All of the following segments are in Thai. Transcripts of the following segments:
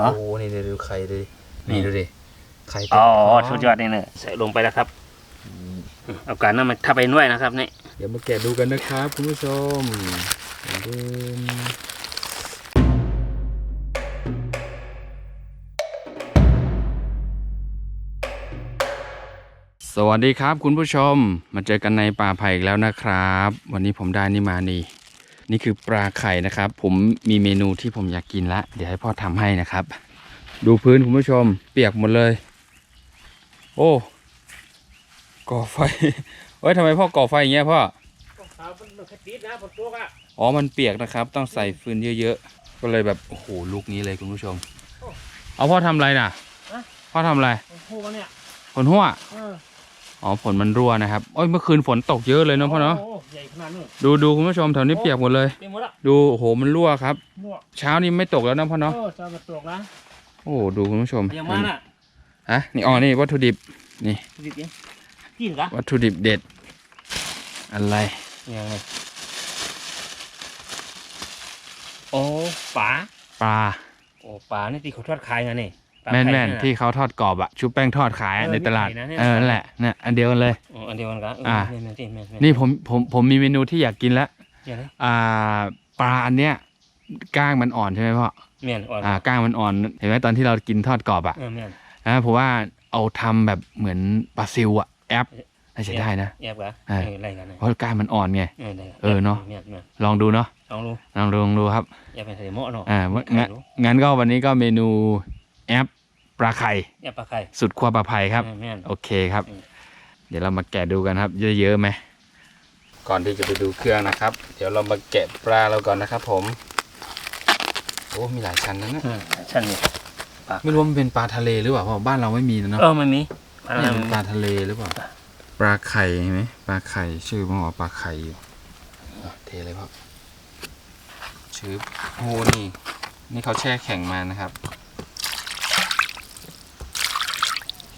อ๋อโอ้นี่ดูไข่ดูดินี่ดูดิไข่เต็มอ๋อท้งสุดยอดนี่เนอะใส่ลงไปแล้วครับเอาการน้ำมันถ้าไปด้วยนะครับนี่เดี๋ยวมาแกะดูกันนะครับคุณผู้ชมเดินสวัสดีครับคุณผู้ชม มาเจอกันในป่าไผ่อีกแล้วนะครับ วันนี้ผมได้นี่มานี่ นี่คือปลาไข่นะครับ ผมมีเมนูที่ผมอยากกินละ เดี๋ยวให้พ่อทำให้นะครับ ดูพื้นคุณผู้ชม เปียกหมดเลย โอ้ก่อไฟเฮ้ยทำไมพ่อก่อไฟอย่างเงี้ยพ่อมันคติดนะฝนตกอะอ๋อมันเปียกนะครับ ต้องใส่ฟืนเยอะๆ ก็เลยแบบโอ้โหลุกนี้เลยคุณผู้ชม เอาพ่อทำอะไรน่ะพ่อทำอะไรพูดเนี่ยฝนหัวเอออ๋อฝนมันรั่วนะครับโอ้ยเมื่อคืนฝนตกเยอะเลยเนาะพ่อเนาะโใหญ่ขนาดนี้ดูดูคุณผู้ชมแถวนี้เปียกหมดเลย เต็มหมดละดูโอ้โหมันรั่วครับนวดเช้านี้ไม่ตกแล้วนะพ่อเนาะเออจะมาตกนะโอ้โหดูคุณผู้ชมยังมาน่ะฮะนี่อ๋อนี่วัตถุดิบนี่ดิบยังกินกะวัตถุดิบเด็ด อะไรยังไงโอ้ป๋า ปลาโอ้ป๋านี่ที่เขาทอดขายไงนี่ปลา แม่นไข่แม่นเยะที่เขาทอดกรอบอะชุบแป้งทอดขายอะเออในตลาดมีไข่นะเนี่ยเออนั่นแหละเนี่ยอันเดียวกันเลยอ๋ออันเดียวกันกะอ่าแม่นแม่นที่แม่นแม่นี่ผมผมผมมีเมนูที่อยากกินแล้วเดี๋ยวนะอ่าปลาอันเนี้ยก้างมันอ่อนใช่ไหมพ่อแม่นอ่อนอ่าก้างมันอ่อนเห็นไหมตอนที่เรากินทอดกรอบอะเออแม่นนะผมว่าเอาทำแบบเหมือนปลาซิวอะแอปน่าจะได้นะแอบกะอ่าเอออะไรกันนะเพราะก้างมันอ่อนไงเออได้กเออเนอะแม่นแม่นลองดูเนาะลองดูลองดูลองดูครับอย่าไปใส่หม้อเนาะอ่างั้นงั้นก็วันนี้ก็เมนูแอป ปลาไข่อย่าปลาไข่ สุดขั้วปลาไผ่ครับ แม่นแม่นโอเคครับอืมเดี๋ยวเรามาแกะดูกันครับ เยอะๆไหมก่อนที่จะไปดูเครื่องนะครับ เดี๋ยวเรามาแกะปลาเราก่อนนะครับ ผมโอ้มีหลายชั้นนะเนี่ยอืมชั้นนี้ไม่รู้ว่ามันเป็นปลาทะเลหรือเปล่าเพราะบ้านเราไม่มีนะเนาะเออมันมีปลาเนี่ยเป็นปลาทะเลหรือเปล่าปลาไข่เห็นไหมปลาไข่ชื่อมันบอกว่าปลาไข่อยู่อะเทเลยพ่อชื่อโอ้นี่นี่เขาแช่แข็งมานะครับ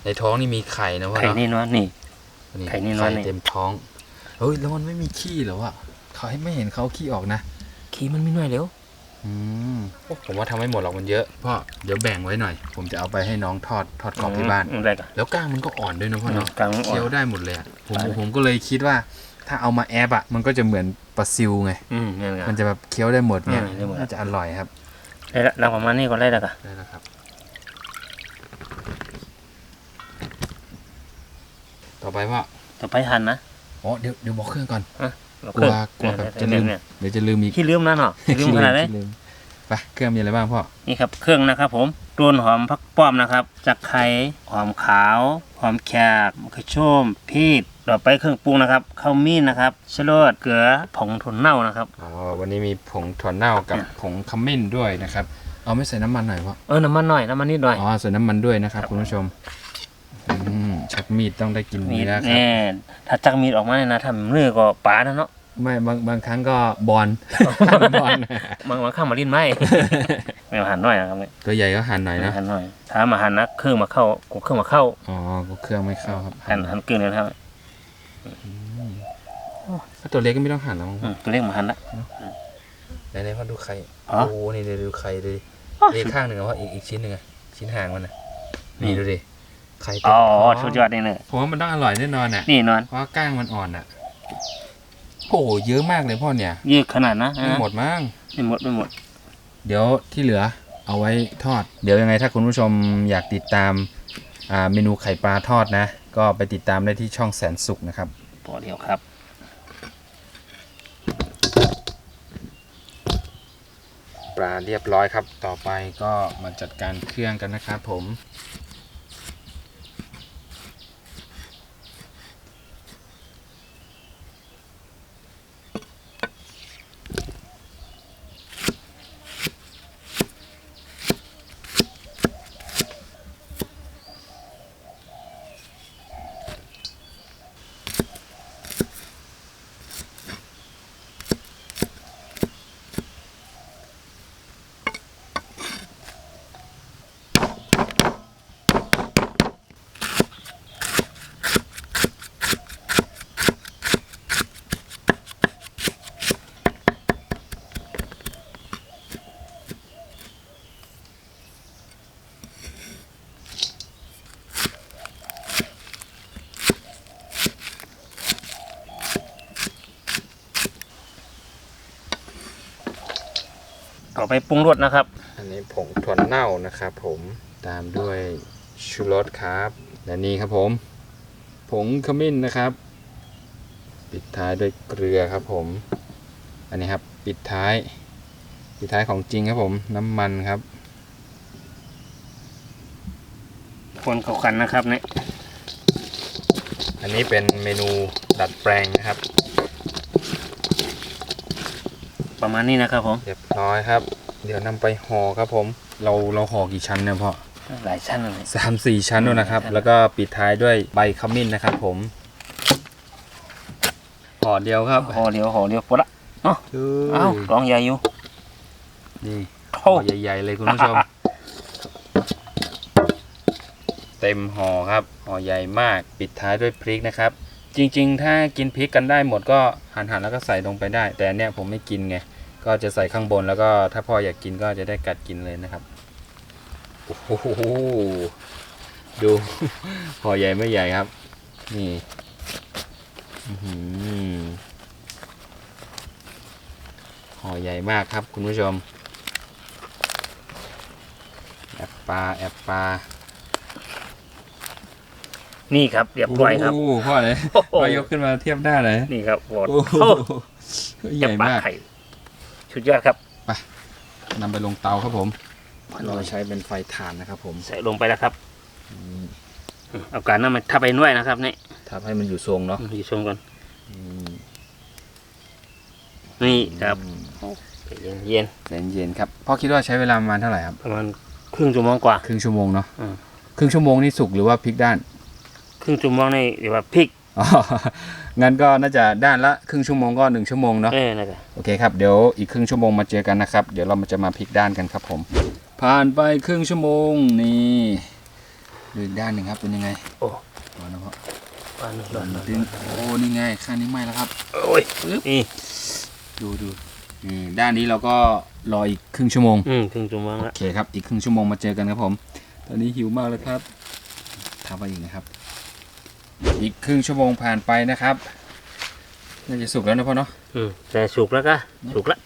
ในท้องนี่มีไข่นะพ่อไข่เนาะนี่เนาะนี่ ไข่นี่น้อยนี่เต็มท้องเฮ้ยแล้วมันไม่มีขี้เหรอวะเขาให้ไม่เห็นเขาขี้ออกนะขี้มันไม่น้อยเร็วอืมผมว่าทำไม่หมดหรอกมันเยอะพ่อเดี๋ยวแบ่งไว้หน่อย ผมจะเอาไปให้น้องทอดทอดกรอบที่บ้านอืมได้กะแล้วก้างมันก็อ่อนด้วยนะพ่อเนาะกลางอ่อเคี้ยวนได้หมดเลยอะผมได้เลยผมก็เลยคิดว่า ถ้าเอามาแอบอะมันก็จะเหมือนปลาซิวไง อืมเนี่ยมันจะแบบเคี้ยวได้หมดเนี่ยอืมได้หมด น่าจะอร่อยครับ ได้ละเราประมาณนี้ก็ได้ละกะได้แล้วครับ ต่อ ไปพ่อต่อไปหั่นนะอ๋อเดี๋ยวเดี๋ยวบอกเครื่องก่อนเรากลัวกลัวแบบจะลืมเนี่ยเดี๋ยวจะลืมอีกขี้ลืมนะเนาะขี้ลืมขนาดไหนขี้ลืมไปเครื่องมีอะไรบ้างพ่อนี่ครับเครื่องนะครับ ผมต้นหอมผักป้อมนะครับจักไข่หอมขาวหอมแขกมะเขือโชมพริกต่อไปเครื่องปรุงนะครับข้าวมีนนะครับชะโลดเกลือผงถั่วเน่านะครับอ๋อวันนี้มีผงถั่วเน่ากับเนี่ยผงขมิ้นด้วยนะครับเอาไม่ใส่น้ำมันหน่อยพ่อเออน้ำมันหน่อยน้ำมันนิดหน่อยอ๋อใส่น้ำมันด้วยนะครับคุณผู้ชมอืม ชักมีดต้องได้กินมีเนื้อครับ แน่ถ้าจักมีดออกมาเนี่ยนะทำเนื้อก็ป๋านะเนาะไม่บางบางครั้งก็บอล บอลบางบางข้างมาลิ้นไหม ไม่เอาหันหน่อยนะครับเนี่ยตัวใหญ่ก็หั่นหน่อยนะ หันหน่อยถ้ามาหันนะเครื่องมาเข้ากูเครื่องมาเข้าอ๋อก็เครื่องไม่เข้าครับหันหันเกลือเลยนะครับถ้าตัวเล็กก็ไม่ต้องหั่นแล้วมั้งอืมตัวเลขมาหันละ ไหนๆพ่อดูไข่อ๋อ โอ้นี่ดูไข่ดินี่ข้างหนึ่งอะพ่ออีกอีกชิ้นหนึ่งอะชิ้นห่างมันนะนี่ดูดิ ไข่เต็มอ๋อท้งสุดยอดนี่เนี่ยผมว่ามันต้องอร่อยแน่นอนอะนี่นอนเพราะว่าก้างมันอ่อนอะโอ้โหเยอะมากเลยพ่อเนี่ยยืดขนาดนะไม่หมดมั้งไม่หมดไม่หมด เดี๋ยวที่เหลือเอาไว้ทอด เดี๋ยวยังไงถ้าคุณผู้ชมอยากติดตามอ่าเมนูไข่ปลาทอดนะ ก็ไปติดตามได้ที่ช่องแสนสุขนะครับพอเดียวครับปลาเรียบร้อยครับ ต่อไปก็มาจัดการเครื่องกันนะครับผม เอาไปปรุงรสนะครับ อันนี้ผงถั่วเน่านะครับผมตามด้วยชูรสครับ และนี่ครับผม ผงขมิ้นนะครับ ปิดท้ายด้วยเกลือครับผม อันนี้ครับปิดท้าย ปิดท้ายของจริงครับผม น้ำมันครับ คนเข้ากันนะครับเนี่ยอันนี้เป็นเมนูดัดแปลงนะครับ ประมาณนี้นะครับผมเรียบร้อยครับ เดี๋ยวนำไปห่อครับผม เราเราห่อกี่ชั้นเนี่ยพ่อหลายชั้นเลยสามสี่ชั้นด้วยนะครับใช่แล้วก็ปิดท้ายด้วยใบขมิ้นนะครับ ผมห่อเดียวครับห่อเดียวห่อเดียวปุ๊บละเอ้ากล่องใหญ่อยู่นี่โอ้ห่อใหญ่ๆเลยคุณผู้ชม เต็มห่อครับห่อใหญ่มากปิดท้ายด้วยพริกนะครับ จริง ๆ ถ้ากินพริกกันได้หมดก็หั่นๆแล้วก็ใส่ลงไปได้ แต่อันเนี่ยผมไม่กินไง ก็จะใส่ข้างบนแล้วก็ถ้าพ่ออยากกินก็จะได้กัดกินเลยนะครับโอ้โหดูห่อใหญ่ไม่ใหญ่ครับ นี่อื้อหือห่อใหญ่มากครับคุณผู้ชมแอบปลาแอบปลานี่ครับเรียบร้อยครับโอ้โหพ่อเลยโอ้โหพ่อยกขึ้นมาเทียบได้เลยนี่ครับหมดโอ้โหโอ้ใหญ่มาก ไข่ชุดยอดครับนำไปลงเตาครับผม เราใช้เป็นไฟถ่านนะครับ ผมใส่ลงไปแล้วครับเอาการน้ำมันทับไปด้วยนะครับนี่ทำให้มันอยู่ทรงเนาะอยู่ชมกันนี่ครับเย็นเย็นเย็นๆครับพ่อคิดว่าใช้เวลาประมาณเท่าไหร่ครับ ๆประมาณครึ่งชั่วโมงกว่า ครึ่งชั่วโมงเนาะอืม ครึ่งชั่วโมงนี่สุกหรือว่าพลิกด้าน ครึ่งชั่วโมงนี่เดี๋ยวว่าพริกอ๋อ งั้นก็น่าจะด้านละครึ่งชั่วโมงก็หนึ่งชั่วโมงเนาะเออนะครับโอเคครับเดี๋ยวอีกครึ่งชั่วโมงมาเจอกันนะครับ เดี๋ยวเราจะมาพลิกด้านกันครับผม ผ่านไปครึ่งชั่วโมงนี่ดูอีกด้านหนึ่งครับเป็นยังไงโอ้ร้อนนะพ่อปลาหนึ่งร้อนดึงโอ้นี่ไงข้างนี้ไหม้แล้วครับโอ้ยนี่ดูดูนี่ด้านนี้เราก็รออีกครึ่งชั่วโมงอืมครึ่งชั่วโมงโอละเคครับอีกครึ่งชั่วโมงมาเจอกันครับผม ตอนนี้หิวมากเลยครับทำไปอีกนะครับ อีกครึ่งชั่วโมงผ่านไปนะครับน่าจะสุกแล้วนะพ่อเนาะอืมแต่สุกแล้วก็สุกละ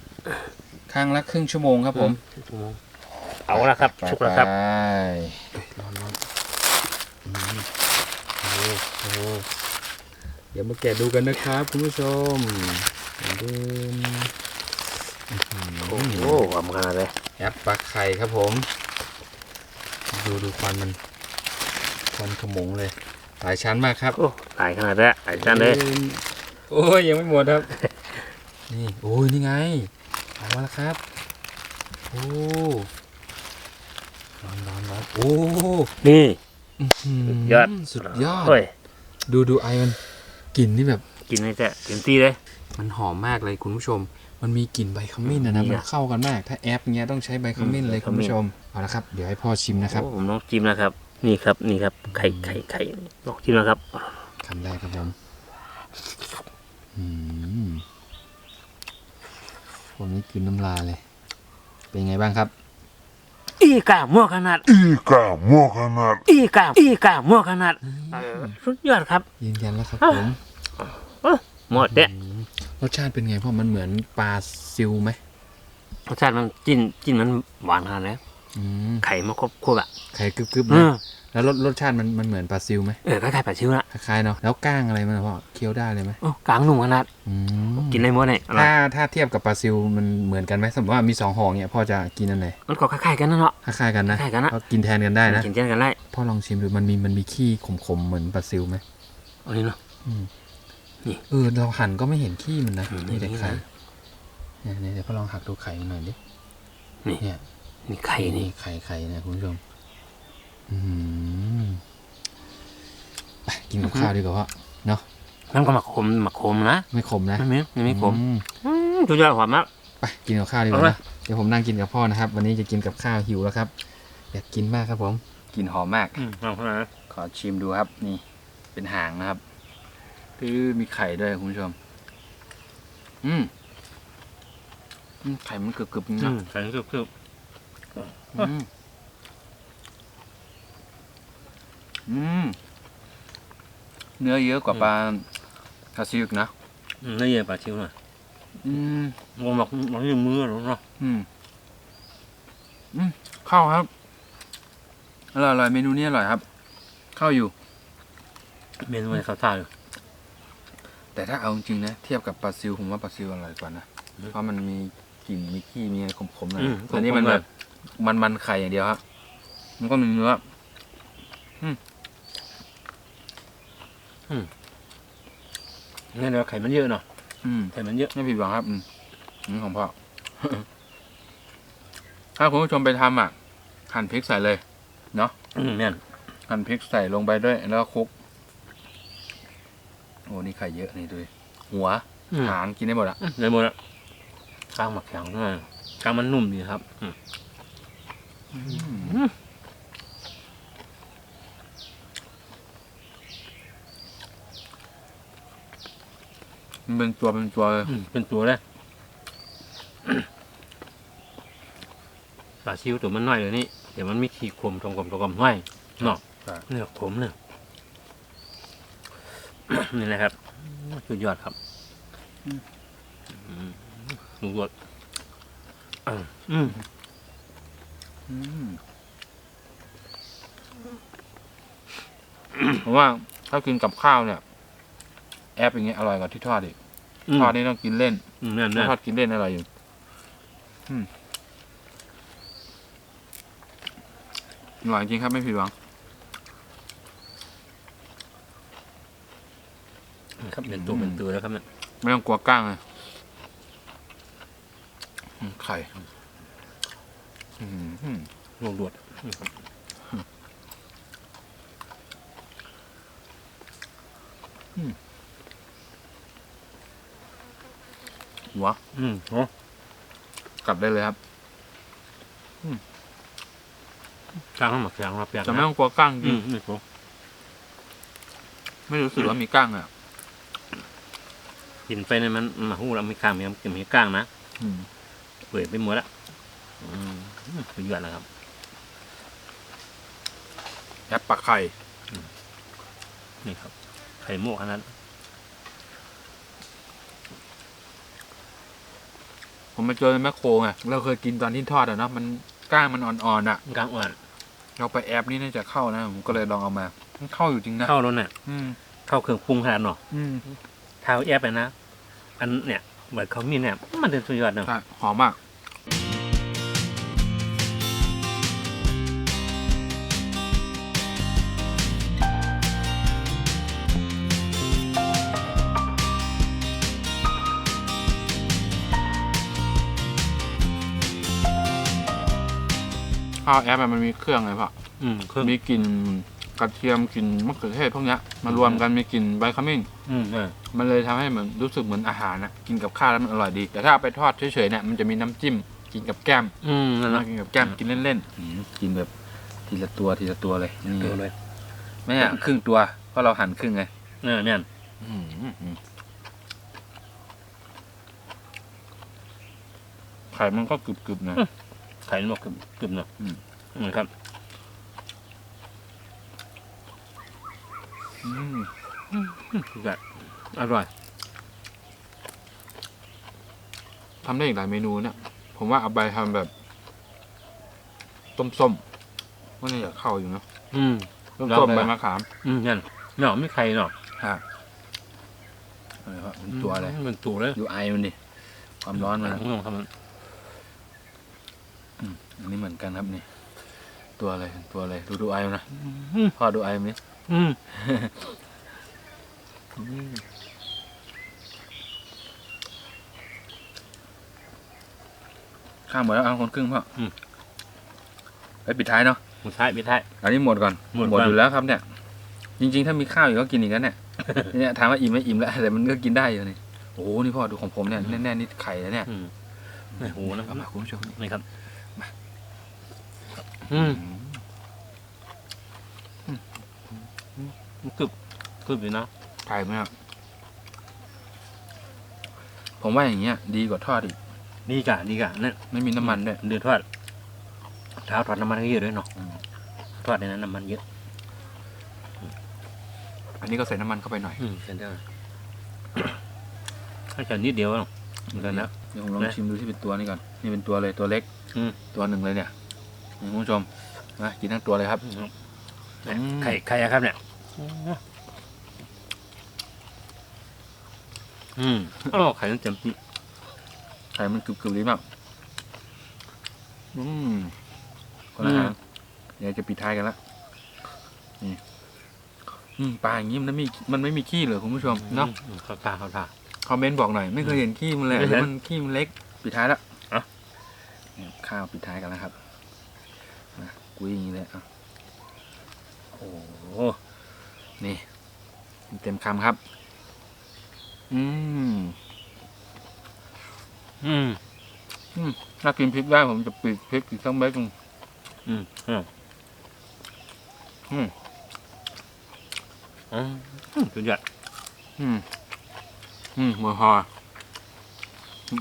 ข้างละครึ่งชั่วโมงครับผมครึ่งชั่วโมงเอาละครับสุกแล้วครับไปร้อนร้อนโอ้โหเดี๋ยวมาแกะดูกันนะครับคุณผู้ชมเดินโอ้โหหวานขนาดเลยแอปปลาไข่ครับผม ดูดูควันมันควันขโมงเลย หลายชั้นมากครับ โอ้หลายขนาดเลยหลายจานเลยโอ้ยยังไม่หมดครับ นี่โอ้ยนี่ไงออกมาแล้วครับ โอ้ร้อนร้อนร้อนโอ้นี่หืยอดสุดยอดเฮ้ยดูดูไอมันกลิ่นนี่แบบกินไม่แท้เต็มที่เลย มันหอมมากเลยคุณผู้ชม มันมีกลิ่นใบขมิ้นนะนะนี่มันอะเข้ากันมาก ถ้าแอปเงี้ยต้องใช้ใบขมิ้นอืมเลยใบขคุณมิ้นผู้ชมเอาละครับ เดี๋ยวให้พ่อชิมนะครับโอ้ผมต้องจิ้มนะครับ นี่ครับ นี่ครับ ไข่ไข่ไข่ลองจิ้มนะครับคำแรกครับผมอืมผมนี่กินน้ำลายเลย เป็นไงบ้างครับ อีกามั่วขนาด Ica Mohamed. อีกาอีกามั่วขนาดเออสุดยอดครับ ยืนยันแล้วครับอะผมหมดเด้อืมรสชาติเป็นไงพ่อมันเหมือนปลาซิวไหมรสชาติมันจิ้นจิ้นมันหวานขนาดแล้วอืม ไข่มันครบครบอะไข่กรึบๆอืนะมแล้วรสรสชาติมันมันเหมือนปลาซิวไหมเออคล้ายๆปลาชิวละคล้ายๆเนาะแล้วก้างอะไรมันอะพ่อเคี้ยวได้เลยไหมโอ้กลางหนุ่มขนาดอืมกินได้หมดเลยอร่อยถ้าถ้าเทียบกับปลาซิวมันเหมือนกันไหมสมมติว่ามีสองห่อเนี่ยพ่อจะกินอันไหนมันก็คล้ายๆกันนะเนาะคล้ายๆกันนะคล้ายๆกันนะก็กินแทนกันได้นะกินเช่นกันได้พ่อลองชิมดูมันมีมันมีขี้ขมๆเหมือนปลาซิวไหมอันนี้เนาะนี่เออเราหั่นก็ไม่เห็นขี้มันนะอืมนี่แต่นี่ไข่นะเนี่ยเนี่ยเดี๋ยวพ่อลองหักดูไข่มันหน่อยดินี่เนี่ยนี่ไข่นี่ไข่ไข่นะคุณผู้ชมอืมไปกินกับข้าวดีกว่าพ่อเนาะมันก็หมักขมหมักขมนะไม่ขมนะไม่มีไม่มีขมอือืมสุดยอดหวานมากไปกินกับข้าวดีกว่าเอาไหมนะเดี๋ยวผมนั่งกินกับพ่อนะครับ วันนี้จะกินกับข้าวหิวแล้วครับอยากกินมากครับผมกลินหอมมากอืมเอาเข้ามานะขอชิมดูครับ นี่ เป็นหางนะครับคือมีไข่ด้วยคุณผู้ชม อืมอืมไข่มันกรึบๆจริงอืนะมใส่คือคือ อืมอืมเนื้อเยอะกว่าปลาคาซิยุกนะ อืมนี่เย็นปลาชิวหน่อยอืม มันหมักมันยังมือหรอเนาะอืมเข้าครับ อร่อยอร่อยเมนูนี้อร่อยครับเข้าอยู่ เมนูในข้าวท่าอยู่ แต่ถ้าเอาจริงๆนะ เทียบกับปลาซิวผมว่าปลาซิวอร่อยกว่านะเพราะมันมีกลิ่นมีขี้มีอะไรขมๆหน่อยอืมแต่นี่มันแบบ มันมันๆไข่อย่างเดียวครับ มันก็มีเนื้องั้นเดี๋ยวไข่มันเยอะเนาะอืมไข่มันเยอะไม่ผิดหวังครับ อืมนี่ของพ่อ ถ้าคุณผู้ชมไปทำอะ หั่นพริกใส่เลยอืมเนี่ยหั่นพริกใส่ลงไปด้วย แล้วก็คลุก โอ้ นี่ไข่เยอะนี่ดูดิหัวอืมหางกินได้หมดอะเลยหมดละข้างหมักแข็งด้วยข้างมันนุ่มดีครับ อื มมันเป็นตัวเป็นตัวเลยอืมเป็นตัวเลย ปลาซิวตัวมันน้อยเลยนี่ เดี๋ยวมันมีขีดคมตรงกลมตรงกลมน้อยเนาะเนื้อขมเนื้อนี่นะครับสุดยอดครับสุดยอดอะอืมอืม ผมว่าถ้ากินกับข้าวเนี่ย แอปอย่างเงี้ยอร่อยกว่าที่ทอดอีกทอดนี่ต้องกินเล่นอืมเนี่ยถ้าเนี่ยทอดกินเล่นอร่อยอยู่อืมอร่อยจริงครับไม่ผิดหวังครับเป็นตัวเป็นตัวแล้วครับเนี่ยไม่ต้องกลัวก้างเลยอืมไข่ อืมอืมลงดวดหัวอืมโอ้กัดได้เลยครับกลางหมักแข็งมาเปียกจะไม่ต้องกลัวก้างจอืริงมไม่รู้สึกว่ามีก้างเลยอะกินไปในมันมาหูเราไม่กล้างมีมีมีกล้างนะอืมเปื่อยไปหมดละอืม สุดยอดแล้วครับแอปปลาไข่นี่ครับ ไข่มุกขนาดผมมาเจอในแมคโครไงเราเคยกินตอนที่ทอดอะเนาะมันก้างมันอ่อนๆอะกลางอ่อนเราไปแอปนี่น่าจะเข้านะผมก็เลยลองเอามามันเข้าอยู่จริงนะเข้าแล้วเนี่ยอืมเข้าเครื่องปรุงขนาดเนาะอืมเท้าแอบไปนะอันเนี่ยเหมือนเขามีเนี่ย มันเป็นสุดยอดเนาะใช่หอมมาก ข้าวแอปอะมันมีเครื่องไงพ่ออืมเครื่องมีกลิ่นกระเทียมกลิ่นมะเขือเทศพวกเนี้ยมารวมกันมีกลิ่นใบขมิ้น อืมเออมันเลยทำให้เหมือนรู้สึกเหมือนอาหารนะกินกับข้าวแล้วมันอร่อยดี แต่ถ้าเอาไปทอดเฉยๆเนี่ยมันจะมีน้ำจิ้มกินกับแก้มอืมนั่นนะนะกินกับแก้มกินเล่นๆอืมกินแบบทีละตัวทีละตัวเลยนี่ตัวเลยไม่ใช่ครึ่งตัวเพราะเราหั่นครึ่งไงเออเนี่ยไข่มันก็กรึบๆนะ ไข่นกกึบกึบเนาะอืมอืมครับอืมสุดยอดอร่อยทำได้อีกหลายเมนูเนี่ย ผมว่าเอาไปทำแบบ ต้มๆว่าน่าจะเข้าอยู่เนอะอืมต้ลองมเลยๆใบนะมะขาม อืมเนี่ยเนาะไม่ไข่เนาะฮะอะไรครับมันตัวอะไรมเป็นตัวเลยดูไอมันดิความร้อนมันลองทำมัน อันนี้เหมือนกันครับนี่ ตัวอะไรตัวอะไรดูดูไอมันนะอืมพ่อดูไอมันนี่อืมข้ามหมดแล้วเอาคนครึ่งพ่ออไปปิดท้ายเนาะหมูท้ายไม่ท้ายอันนี้หมดก่อนหมดหมดบ้างอยู่แล้วครับเนี่ย จริง ๆ ถ้ามีข้าวอยู่ก็กินอีกแล้วเนี่ยเนี่ยถามว่าอิ่มไหมอิ่มแล้วแต่มันก็กินได้อยู่นี่โอ้โหนี่พ่อดูของผมเนี่ยแน่ๆนี่ไข่แล้วเนี่ยอืมโอ้โหนะคเอารับมาคุณผู้ชมนี่นี่ครับ อืมกึบกึบอยู่นะไข่ไหมครับ ผมว่าอย่างเงี้ย ดีกว่าทอดอีก ดีกะดีกะเนี่ยไม่มีน้ำมันด้วยเดือดทอดเท้าทอดน้ำมันเยอะด้วยเนาะทอดในนั้นน้ำมันเยอะ อันนี้ก็ใส่น้ำมันเข้าไปหน่อยอืมเห็นได้ถ้าจะนิดเดียวเนาะเหมือนกันนะเดี๋ยวผมลองชิมดูที่เป็นตัวนี้ก่อน นี่เป็นตัวเลยตัวเล็กอืตัวหนึ่งเลยเนี่ย คุณผู้ชมมากินทั้งตัวเลยครับเนี่ยอืม ไข่ไข่อะครับเนี่ย อืมอ๋อไข่ต้องเต็มที่ไข่มันกรึบๆดีมากอืมคนละอืมทางเดี๋ยวจะปิดท้ายกันละนี่อืมปลาอย่างนี้มันไม่มีมันไม่มีขี้เลยคุณผู้ชมเนาะอืมเข้าตาเข้าตา คอมเมนต์บอกหน่อย ไม่เคยเห็นขี้มันเลยไม่หเห็รืนอมันขี้มันเล็กปิดท้ายแล้วอะเนี่ยข้าวปิดท้ายกันแล้วครับนะ กุ้ยอย่างนี้เลยอะโอ้โหนี่เต็มคำครับอืม อืม ถ้ากินพริกได้ผมจะปิดพริกอีกสักเม็ดหนึงอืม อืม อืม อืมสุดยอดอืม อืมหมูฮอ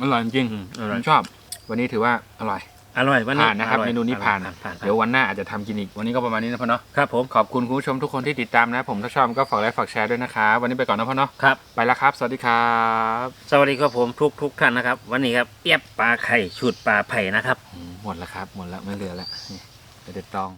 อร่อยจริงอืมอๆร่ผอยมชอบ วันนี้ถือว่าอร่อย อร่อยวันนี้ผ่านนะครับออยเมนูนี้ผ่านผ่านเดี๋ยววันหน้าอาจจะทำกินอีก วันนี้ก็ประมาณนี้นะพ่อเนาะครับผมขอบคุณคุณผู้ชมทุกคนที่ติดตามนะ ผมถ้าชอบก็ฝากไลค์ฝากแชร์ด้วยนะครับวันนี้ไปก่อนนะพ่อเนาะครับ ไปแล้วครับ สวัสดีครับ สวัสดีครับผมทุกทุกท่านนะครับ วันนี้ครับเอียบปลาไข่ชุดปลาไผ่นะครับอืมหมดแล้วครับ หมดแล้วไม่เหลือแล้วนี่เดี๋ยวเด็ดตอง